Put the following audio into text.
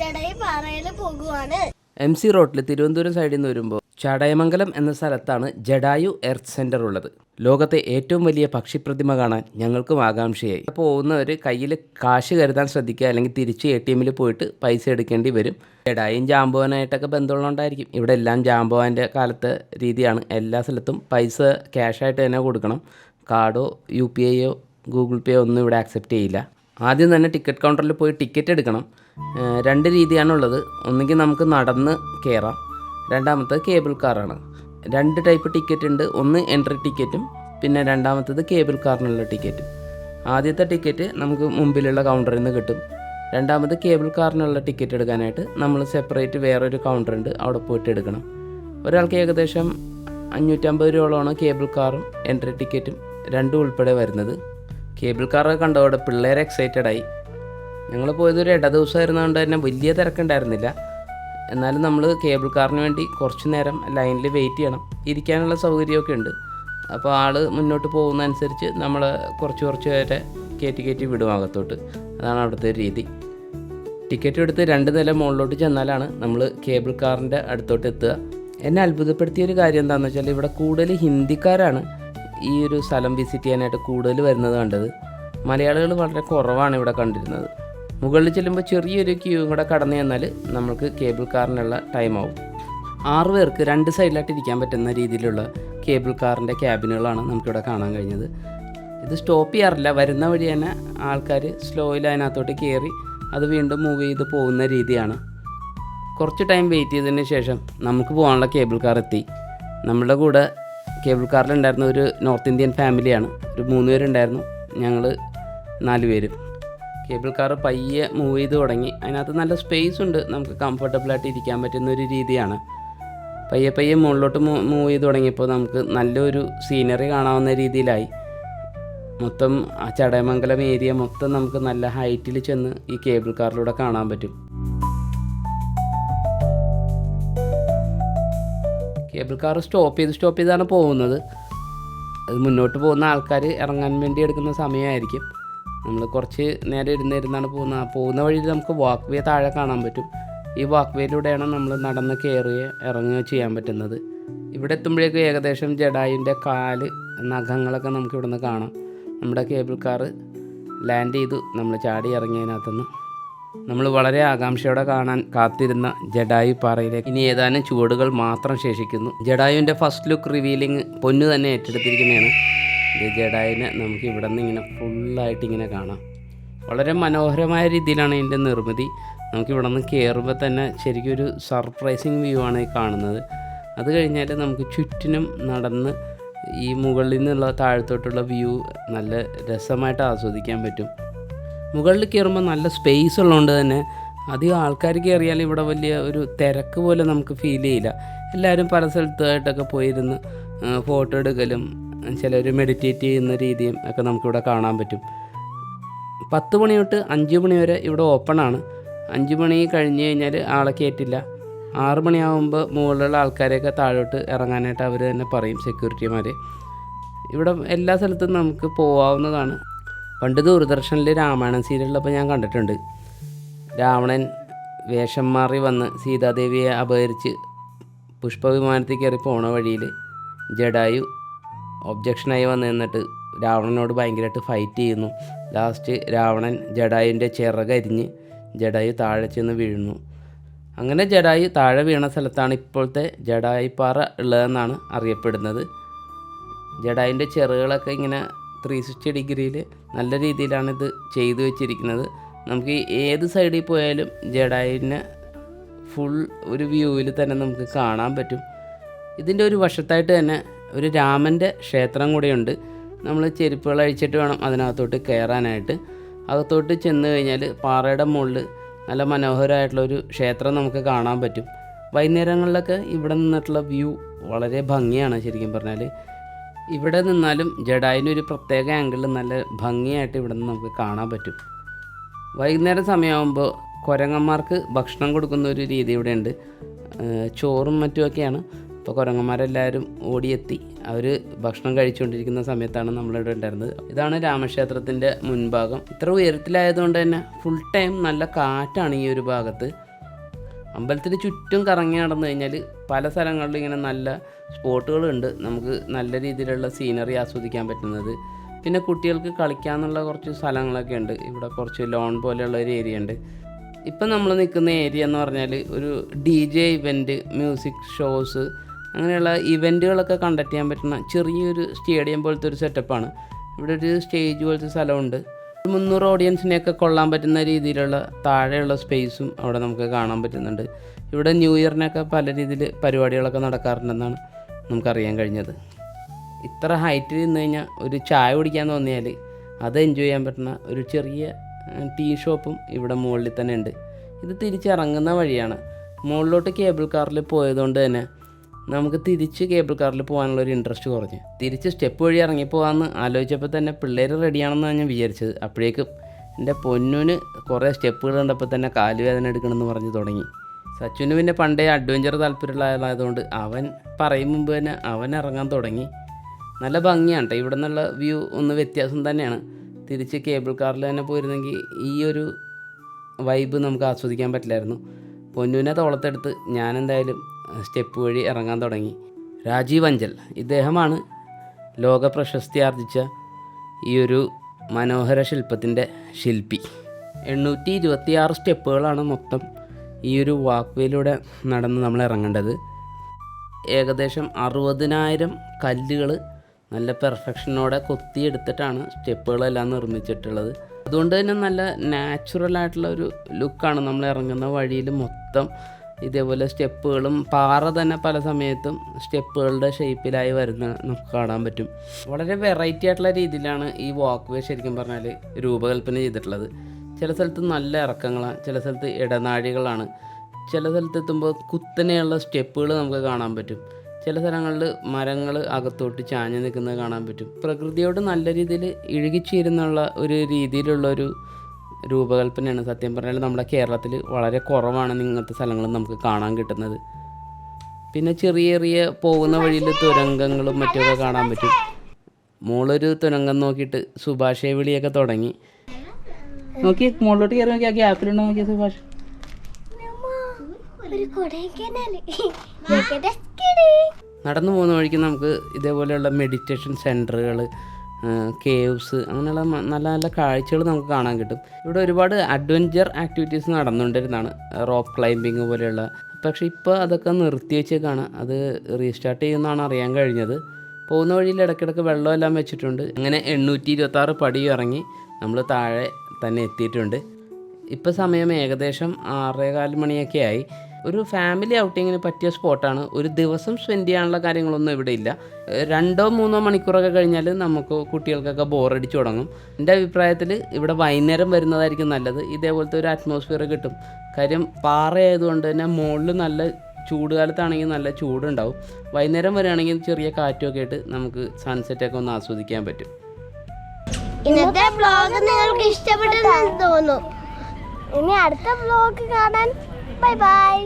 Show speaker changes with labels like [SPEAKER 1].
[SPEAKER 1] ജഡൈ പാറയിൽ പോകുവാണ്.
[SPEAKER 2] M C റോഡിൽ തിരുവനന്തപുരം സൈഡിൽ നിന്ന് വരുമ്പോൾ ചടയമംഗലം എന്ന സ്ഥലത്താണ് ജഡായു എർത്ത് സെന്റർ ഉള്ളത്. ലോകത്തെ ഏറ്റവും വലിയ പക്ഷിപ്രതിമ കാണാൻ ഞങ്ങൾക്കും ആകാംക്ഷയായി. പോകുന്നവർ കയ്യിൽ കാശ് കരുതാൻ ശ്രദ്ധിക്കുക അല്ലെങ്കിൽ തിരിച്ച് എ ടി എമ്മിൽ പോയിട്ട് പൈസ എടുക്കേണ്ടി വരും. ജഡായും ജാമ്പവാനായിട്ടൊക്കെ ബന്ധമുള്ളതുകൊണ്ടായിരിക്കും ഇവിടെ എല്ലാം ജാമ്പവാന്റെ കാലത്തെ രീതിയാണ്. എല്ലാ സ്ഥലത്തും പൈസ ക്യാഷായിട്ട് തന്നെ കൊടുക്കണം. കാർഡോ യു പി ഐയോ ഗൂഗിൾ പേയോ ഒന്നും ഇവിടെ ആക്സെപ്റ്റ് ചെയ്യില്ല. ആദ്യം തന്നെ ടിക്കറ്റ് കൗണ്ടറിൽ പോയി ടിക്കറ്റ് എടുക്കണം. രണ്ട് രീതിയാണുള്ളത്. ഒന്നുകിൽ നമുക്ക് നടന്ന് കയറാം രണ്ടാമത്തത് കേബിൾ കാറാണ്. രണ്ട് ടൈപ്പ് ടിക്കറ്റ് ഉണ്ട്. ഒന്ന് എൻട്രി ടിക്കറ്റും പിന്നെ രണ്ടാമത്തത് കേബിൾ കാറിനുള്ള ടിക്കറ്റും. ആദ്യത്തെ ടിക്കറ്റ് നമുക്ക് മുമ്പിലുള്ള കൗണ്ടറിൽ നിന്ന് കിട്ടും. രണ്ടാമത് കേബിൾ കാറിനുള്ള ടിക്കറ്റ് എടുക്കാനായിട്ട് നമ്മൾ സെപ്പറേറ്റ് വേറൊരു കൗണ്ടർ ഉണ്ട്. അവിടെ പോയിട്ട് എടുക്കണം. ഒരാൾക്ക് ഏകദേശം അഞ്ഞൂറ്റമ്പത് രൂപയോളമാണ് കേബിൾ കാറും എൻട്രി ടിക്കറ്റും രണ്ടും ഉൾപ്പെടെ വരുന്നത്. കേബിൾ കാറൊക്കെ കണ്ടതോടെ പിള്ളേർ എക്സൈറ്റഡ് ആയി. ഞങ്ങൾ പോയത് ഒരു ഇട ദിവസമായിരുന്നതുകൊണ്ട് തന്നെ വലിയ തിരക്കുണ്ടായിരുന്നില്ല. എന്നാലും നമ്മൾ കേബിൾ കാറിന് വേണ്ടി കുറച്ച് നേരം ലൈനിൽ വെയിറ്റ് ചെയ്യണം. ഇരിക്കാനുള്ള സൗകര്യമൊക്കെ ഉണ്ട്. അപ്പോൾ ആൾ മുന്നോട്ട് പോകുന്നതനുസരിച്ച് നമ്മൾ കുറച്ച് കുറച്ച് പേരെ കയറ്റി കയറ്റി വിടും അകത്തോട്ട്. അതാണ് അവിടുത്തെ രീതി. ടിക്കറ്റ് എടുത്ത് രണ്ട് നില മുകളിലോട്ട് ചെന്നാലാണ് നമ്മൾ കേബിൾ കാറിന്റെ അടുത്തോട്ട് എത്തുക. എന്നെ അത്ഭുതപ്പെടുത്തിയ ഒരു കാര്യം എന്താണെന്ന് വെച്ചാൽ ഇവിടെ കൂടുതൽ ഹിന്ദിക്കാരാണ് ഈ ഒരു സ്ഥലം വിസിറ്റ് ചെയ്യാനായിട്ട് കൂടുതൽ വരുന്നത് കണ്ടത്. മലയാളികൾ വളരെ കുറവാണ് ഇവിടെ കണ്ടിരുന്നത്. മുകളിൽ ചെല്ലുമ്പോൾ ചെറിയൊരു ക്യൂ കൂടെ കടന്നു ചെന്നാൽ നമുക്ക് കേബിൾ കാറിനുള്ള ടൈം ആവും. ആറ് പേർക്ക് രണ്ട് സൈഡിലായിട്ട് ഇരിക്കാൻ പറ്റുന്ന രീതിയിലുള്ള കേബിൾ കാറിന്റെ ക്യാബിനുകളാണ് നമുക്കിവിടെ കാണാൻ കഴിഞ്ഞത്. ഇത് സ്റ്റോപ്പ് ചെയ്യാറില്ല. വരുന്ന വഴി തന്നെ ആൾക്കാർ സ്ലോയിൽ അതിനകത്തോട്ട് കയറി അത് വീണ്ടും മൂവ് ചെയ്ത് പോകുന്ന രീതിയാണ്. കുറച്ച് ടൈം വെയിറ്റ് ചെയ്തതിന് ശേഷം നമുക്ക് പോകാനുള്ള കേബിൾ കാർ എത്തി. നമ്മളുടെ കൂടെ കേബിൾ കാറിലുണ്ടായിരുന്ന ഒരു നോർത്ത് ഇന്ത്യൻ ഫാമിലിയാണ് ഒരു മൂന്ന് പേരുണ്ടായിരുന്നു. ഞങ്ങൾ നാല് പേരും. കേബിൾ കാർ പയ്യെ മൂവ് ചെയ്ത് തുടങ്ങി. അതിനകത്ത് നല്ല സ്പേസ് ഉണ്ട്. നമുക്ക് കംഫർട്ടബിളായിട്ട് ഇരിക്കാൻ പറ്റുന്ന ഒരു രീതിയാണ്. പയ്യെ പയ്യെ മുകളിലോട്ട് മൂവ് ചെയ്ത് തുടങ്ങിയപ്പോൾ നമുക്ക് നല്ലൊരു സീനറി കാണാവുന്ന രീതിയിലായി. മൊത്തം ആ ചടയമംഗലം ഏരിയ മൊത്തം നമുക്ക് നല്ല ഹൈറ്റിൽ ചെന്ന് ഈ കേബിൾ കാറിലൂടെ കാണാൻ പറ്റും. കേബിൾ കാർ സ്റ്റോപ്പ് ചെയ്ത് സ്റ്റോപ്പ് ചെയ്താണ് പോകുന്നത്. അത് മുന്നോട്ട് പോകുന്ന ആൾക്കാർ ഇറങ്ങാൻ വേണ്ടി എടുക്കുന്ന സമയമായിരിക്കും. നമ്മൾ കുറച്ച് നേരം ഇരുന്നിരുന്നാണ് പോകുന്നത്. പോകുന്ന വഴിയിൽ നമുക്ക് വാക്ക് വേ താഴെ കാണാൻ പറ്റും. ഈ വാക്ക് വേയിലൂടെയാണ് നമ്മൾ നടന്ന് കയറുകയോ ഇറങ്ങുകയോ ചെയ്യാൻ പറ്റുന്നത്. ഇവിടെ എത്തുമ്പോഴേക്കും ഏകദേശം ജഡായിന്റെ കാൽ നഖങ്ങളൊക്കെ നമുക്ക് ഇവിടുന്ന് കാണാം. നമ്മുടെ കേബിൾ കാറ് ലാൻഡ് ചെയ്തു. നമ്മൾ ചാടി ഇറങ്ങിയതിനകത്തുനിന്ന്. നമ്മൾ വളരെ ആകാംക്ഷയോടെ കാണാൻ കാത്തിരുന്ന ജഡായു പാറയിലേക്ക് ഇനി ഏതാനും ചുവടുകൾ മാത്രം ശേഷിക്കുന്നു. ജഡായുവിന്റെ ഫസ്റ്റ് ലുക്ക് റിവീലിംഗ് പൊന്നു തന്നെ ഏറ്റെടുത്തിരിക്കുന്നതാണ്. ഇത് ജഡായുവിനെ നമുക്ക് ഇവിടെ നിന്ന് ഇങ്ങനെ ഫുള്ളായിട്ട് ഇങ്ങനെ കാണാം. വളരെ മനോഹരമായ രീതിയിലാണ് ഇതിന്റെ നിർമ്മിതി. നമുക്ക് ഇവിടെ നിന്ന് കയറുമ്പോൾ തന്നെ ശരിക്കും ഒരു സർപ്രൈസിങ് വ്യൂ ആണ് ഈ കാണുന്നത്. അത് കഴിഞ്ഞാൽ നമുക്ക് ചുറ്റിനും നടന്ന് ഈ മുകളിൽ നിന്നുള്ള താഴത്തോട്ടുള്ള വ്യൂ നല്ല രസമായിട്ട് ആസ്വദിക്കാൻ പറ്റും. മുകളിൽ കയറുമ്പോൾ നല്ല സ്പേസ് ഉള്ളതുകൊണ്ട് തന്നെ അധികം ആൾക്കാർ കയറിയാൽ ഇവിടെ വലിയ ഒരു തിരക്ക് പോലെ നമുക്ക് ഫീൽ ചെയ്യില്ല. എല്ലാവരും പല സ്ഥലത്തായിട്ടൊക്കെ പോയിരുന്ന് ഫോട്ടോ എടുക്കലും ചിലർ മെഡിറ്റേറ്റ് ചെയ്യുന്ന രീതിയും ഒക്കെ നമുക്കിവിടെ കാണാൻ പറ്റും. പത്ത് മണി തൊട്ട് അഞ്ച് മണി വരെ ഇവിടെ ഓപ്പൺ ആണ്. അഞ്ച് മണി കഴിഞ്ഞ് കഴിഞ്ഞാൽ ആളെ കയറ്റില്ല ആറ് മണിയാകുമ്പോൾ മുകളിലുള്ള ആൾക്കാരെയൊക്കെ താഴോട്ട് ഇറങ്ങാനായിട്ട് അവർ തന്നെ പറയും സെക്യൂരിറ്റിമാർ ഇവിടെ എല്ലാ സ്ഥലത്തും നമുക്ക് പോവാവുന്നതാണ്. പണ്ട് ദൂരദർശനിൽ രാമായണം സീരിയലിലപ്പോൾ ഞാൻ കണ്ടിട്ടുണ്ട്. രാവണൻ വേഷം മാറി വന്ന് സീതാദേവിയെ അപഹരിച്ച് പുഷ്പവിമാനത്തിൽ കയറി പോണ വഴിയിൽ ജഡായു ഒബ്ജക്ഷനായി വന്ന് നിന്നിട്ട് രാവണനോട് ഭയങ്കരമായിട്ട് ഫൈറ്റ് ചെയ്യുന്നു. ലാസ്റ്റ് രാവണൻ ജഡായുവിന്റെ ചിറകരിഞ്ഞ് ജഡായു താഴെ ചെന്ന് വീഴുന്നു. അങ്ങനെ ജഡായു താഴെ വീണ സ്ഥലത്താണ് ഇപ്പോഴത്തെ ജഡായിപ്പാറ ഉള്ളതെന്നാണ് അറിയപ്പെടുന്നത്. ജഡായുവിന്റെ ചിറകുകളൊക്കെ ഇങ്ങനെ ത്രീ സിക്സ്റ്റി ഡിഗ്രിയിൽ നല്ല രീതിയിലാണിത് ചെയ്തു വെച്ചിരിക്കുന്നത്. നമുക്ക് ഏത് സൈഡിൽ പോയാലും ജഡായിനെ ഫുൾ ഒരു വ്യൂവിൽ തന്നെ നമുക്ക് കാണാൻ പറ്റും. ഇതിന്റെ ഒരു വശത്തായിട്ട് തന്നെ ഒരു രാമന്റെ ക്ഷേത്രം കൂടെയുണ്ട്. നമ്മൾ ചെരുപ്പുകൾ അഴിച്ചിട്ട് വേണം അതിനകത്തോട്ട് കയറാനായിട്ട്. അകത്തോട്ട് ചെന്ന് കഴിഞ്ഞാൽ പാറയുടെ മുകളിൽ നല്ല മനോഹരമായിട്ടുള്ള ഒരു ക്ഷേത്രം നമുക്ക് കാണാൻ പറ്റും. വൈകുന്നേരങ്ങളിലൊക്കെ ഇവിടെ നിന്നിട്ടുള്ള വ്യൂ വളരെ ഭംഗിയാണ് ശരിക്കും പറഞ്ഞാൽ. ഇവിടെ നിന്നാലും ജഡായിന് ഒരു പ്രത്യേക ആംഗിളിൽ നല്ല ഭംഗിയായിട്ട് ഇവിടെ നിന്ന് നമുക്ക് കാണാൻ പറ്റും. വൈകുന്നേരം സമയമാകുമ്പോൾ കുരങ്ങന്മാർക്ക് ഭക്ഷണം കൊടുക്കുന്ന ഒരു രീതി ഇവിടെയുണ്ട്. ചോറും മറ്റുമൊക്കെയാണ്. അപ്പോൾ കുരങ്ങന്മാരെല്ലാവരും ഓടിയെത്തി. അവർ ഭക്ഷണം കഴിച്ചുകൊണ്ടിരിക്കുന്ന സമയത്താണ് നമ്മളിവിടെ ഉണ്ടായിരുന്നത്. ഇതാണ് രാമക്ഷേത്രത്തിന്റെ മുൻഭാഗം. ഇത്ര ഉയരത്തിലായതുകൊണ്ട് തന്നെ ഫുൾ ടൈം നല്ല കാറ്റാണ് ഈ ഒരു ഭാഗത്ത്. അമ്പലത്തിന് ചുറ്റും കറങ്ങി നടന്നു കഴിഞ്ഞാൽ പല സ്ഥലങ്ങളിലും ഇങ്ങനെ നല്ല സ്പോട്ടുകളുണ്ട്. നമുക്ക് നല്ല രീതിയിലുള്ള സീനറി ആസ്വദിക്കാൻ പറ്റുന്നത്. പിന്നെ കുട്ടികൾക്ക് കളിക്കാനുള്ള കുറച്ച് സ്ഥലങ്ങളൊക്കെ ഉണ്ട്. ഇവിടെ കുറച്ച് ലോൺ പോലെയുള്ള ഒരു ഏരിയ ഉണ്ട്. ഇപ്പം നമ്മൾ നിൽക്കുന്ന ഏരിയ എന്ന് പറഞ്ഞാൽ ഒരു D J event music shows അങ്ങനെയുള്ള ഇവന്റുകളൊക്കെ കണ്ടക്ട് ചെയ്യാൻ പറ്റുന്ന ചെറിയൊരു സ്റ്റേഡിയം പോലത്തെ ഒരു സെറ്റപ്പാണ്. ഇവിടെ ഒരു സ്റ്റേജ് പോലത്തെ സ്ഥലമുണ്ട്. മുന്നൂറ് ഓഡിയൻസിനെയൊക്കെ കൊള്ളാൻ പറ്റുന്ന രീതിയിലുള്ള താഴെയുള്ള സ്പേസും അവിടെ നമുക്ക് കാണാൻ പറ്റുന്നുണ്ട്. ഇവിടെ ന്യൂ ഇയറിനൊക്കെ പല രീതിയിൽ പരിപാടികളൊക്കെ നടക്കാറുണ്ടെന്നാണ് നമുക്കറിയാൻ കഴിഞ്ഞത്. ഇത്ര ഹൈറ്റിൽ നിന്ന് കഴിഞ്ഞാൽ ഒരു ചായ കുടിക്കാൻ തോന്നിയാൽ അത് എൻജോയ് ചെയ്യാൻ പറ്റുന്ന ഒരു ചെറിയ ടീ ഷോപ്പും ഇവിടെ മുകളിൽ തന്നെ ഉണ്ട്. ഇത് തിരിച്ചിറങ്ങുന്ന വഴിയാണ്. മുകളിലോട്ട് കേബിൾ കാറിൽ പോയതുകൊണ്ട് തന്നെ നമുക്ക് തിരിച്ച് കേബിൾ കാറിൽ പോകാനുള്ള ഒരു ഇൻട്രസ്റ്റ് കുറഞ്ഞു. തിരിച്ച് സ്റ്റെപ്പ് വഴി ഇറങ്ങിപ്പോകാമെന്ന് ആലോചിച്ചപ്പോൾ തന്നെ പിള്ളേർ റെഡിയാണെന്നാണ് ഞാൻ വിചാരിച്ചത്. അപ്പോഴേക്കും എന്റെ പൊന്നുവിന് കുറേ സ്റ്റെപ്പുകൾ കണ്ടപ്പോൾ തന്നെ കാലുവേദന എടുക്കണമെന്ന് പറഞ്ഞ് തുടങ്ങി. സച്ചിന് പിന്നെ പണ്ടേ അഡ്വഞ്ചർ താല്പര്യമുള്ള ആളായതുകൊണ്ട് അവൻ പറയും മുമ്പ് തന്നെ അവൻ ഇറങ്ങാൻ തുടങ്ങി. നല്ല ഭംഗിയാണ് കേട്ടോ ഇവിടെ നിന്നുള്ള വ്യൂ ഒന്ന് വ്യത്യാസം തന്നെയാണ്. തിരിച്ച് കേബിൾ കാറിൽ തന്നെ പോയിരുന്നെങ്കിൽ ഈ ഒരു വൈബ് നമുക്ക് ആസ്വദിക്കാൻ പറ്റില്ലായിരുന്നു. പൊന്നുവിനെ തോളത്തെടുത്ത് ഞാൻ എന്തായാലും സ്റ്റെപ്പ് വഴി ഇറങ്ങാൻ തുടങ്ങി. രാജീവ് അഞ്ചൽ ഇദ്ദേഹമാണ് ലോക പ്രശസ്തി ആർജിച്ച ഈ ഒരു മനോഹര ശില്പത്തിന്റെ ശില്പി. എണ്ണൂറ്റി ഇരുപത്തിയാറ് സ്റ്റെപ്പുകളാണ് മൊത്തം ഈ ഒരു വാക്വേയിലൂടെ നടന്ന് നമ്മൾ ഇറങ്ങേണ്ടത്. ഏകദേശം അറുപതിനായിരം കല്ലുകൾ നല്ല പെർഫെക്ഷനോടെ കൊത്തിയെടുത്തിട്ടാണ് സ്റ്റെപ്പുകളെല്ലാം നിർമ്മിച്ചിട്ടുള്ളത്. അതുകൊണ്ട് തന്നെ നല്ല നാച്ചുറൽ ആയിട്ടുള്ള ഒരു ലുക്കാണ് നമ്മൾ ഇറങ്ങുന്ന വഴിയിൽ മൊത്തം ഇതേപോലെ സ്റ്റെപ്പുകളും പാറ തന്നെ പല സമയത്തും സ്റ്റെപ്പുകളുടെ ഷേപ്പിലായി വരുന്ന നമുക്ക് കാണാൻ പറ്റും. വളരെ വെറൈറ്റി ആയിട്ടുള്ള രീതിയിലാണ് ഈ വാക്ക് വേ ശരിക്കും പറഞ്ഞാൽ രൂപകൽപ്പന ചെയ്തിട്ടുള്ളത്. ചില സ്ഥലത്ത് നല്ല ഇറക്കങ്ങളാണ് ചില സ്ഥലത്ത് ഇടനാഴികളാണ്. ചില സ്ഥലത്ത് എത്തുമ്പോൾ കുത്തനെയുള്ള സ്റ്റെപ്പുകൾ നമുക്ക് കാണാൻ പറ്റും. ചില സ്ഥലങ്ങളിൽ മരങ്ങൾ അകത്തോട്ട് ചാഞ്ഞ് നിൽക്കുന്നത് കാണാൻ പറ്റും. പ്രകൃതിയോട് നല്ല രീതിയിൽ ഇഴുകിച്ചേരുന്നുള്ള ഒരു രീതിയിലുള്ള ഒരു രൂപകൽപ്പനയാണ്. സത്യം പറഞ്ഞാൽ നമ്മുടെ കേരളത്തിൽ വളരെ കുറവാണ് ഇങ്ങനത്തെ സ്ഥലങ്ങൾ നമുക്ക് കാണാൻ കിട്ടുന്നത്. പിന്നെ ചെറിയ ചെറിയ പോകുന്ന വഴിയിൽ തുരങ്കങ്ങളും മറ്റുമൊക്കെ കാണാൻ പറ്റും. മോളൊരു തുരങ്കം നോക്കിയിട്ട് സുഭാഷയെ വിളിയൊക്കെ തുടങ്ങി. നോക്കി മോളിലോട്ട് കയറി നോക്കി ആ ഗ്യാപ്പിലുണ്ടോ നോക്കിയ സുഭാഷ്? നടന്നു പോകുന്ന വഴിക്ക് നമുക്ക് ഇതേപോലെയുള്ള മെഡിറ്റേഷൻ സെന്ററുകൾ കേവ്സ് അങ്ങനെയുള്ള നല്ല നല്ല കാഴ്ചകൾ നമുക്ക് കാണാൻ കിട്ടും. ഇവിടെ ഒരുപാട് അഡ്വഞ്ചർ ആക്ടിവിറ്റീസ് നടന്നുകൊണ്ടിരുന്നതാണ്. റോപ്പ് ക്ലൈമ്പിങ് പോലെയുള്ള. പക്ഷേ ഇപ്പോൾ അതൊക്കെ നിർത്തി വെച്ചേക്കാണ്. അത് റീസ്റ്റാർട്ട് ചെയ്യുമെന്നാണ് അറിയാൻ കഴിഞ്ഞത്. പോകുന്ന വഴിയിൽ ഇടയ്ക്കിടയ്ക്ക് വെള്ളമെല്ലാം വെച്ചിട്ടുണ്ട്. അങ്ങനെ എണ്ണൂറ്റി ഇരുപത്താറ് പടി ഇറങ്ങി നമ്മൾ താഴെ തന്നെ എത്തിയിട്ടുണ്ട്. ഇപ്പോൾ സമയം ഏകദേശം ആറേകാൽ മണിയൊക്കെ ആയി. ഒരു ഫാമിലി ഔട്ടിങ്ങിന് പറ്റിയ സ്പോട്ടാണ് ഒരു ദിവസം സ്പെൻഡ് ചെയ്യാനുള്ള കാര്യങ്ങളൊന്നും ഇവിടെ ഇല്ല. രണ്ടോ മൂന്നോ മണിക്കൂറൊക്കെ കഴിഞ്ഞാൽ നമുക്ക് കുട്ടികൾക്കൊക്കെ ബോറടിച്ചു തുടങ്ങും. എന്റെ അഭിപ്രായത്തിൽ ഇവിടെ വൈകുന്നേരം വരുന്നതായിരിക്കും നല്ലത്. ഇതേപോലത്തെ ഒരു അറ്റ്മോസ്ഫിയർ കിട്ടും. കാര്യം പാറയായതുകൊണ്ട് തന്നെ മുകളിൽ നല്ല ചൂട് കാലത്താണെങ്കിൽ നല്ല ചൂടുണ്ടാവും. വൈകുന്നേരം വരികയാണെങ്കിൽ ചെറിയ കാറ്റുമൊക്കെ ആയിട്ട് നമുക്ക് സൺസെറ്റൊക്കെ ഒന്ന് ആസ്വദിക്കാൻ പറ്റും.
[SPEAKER 1] ഇന്നത്തെ ബ്ലോഗ് നിങ്ങൾക്ക് ഇഷ്ടപ്പെട്ടെന്ന് തോന്നുന്നു ഇനി അടുത്ത വ്ലോഗ് കാണാൻ. Bye bye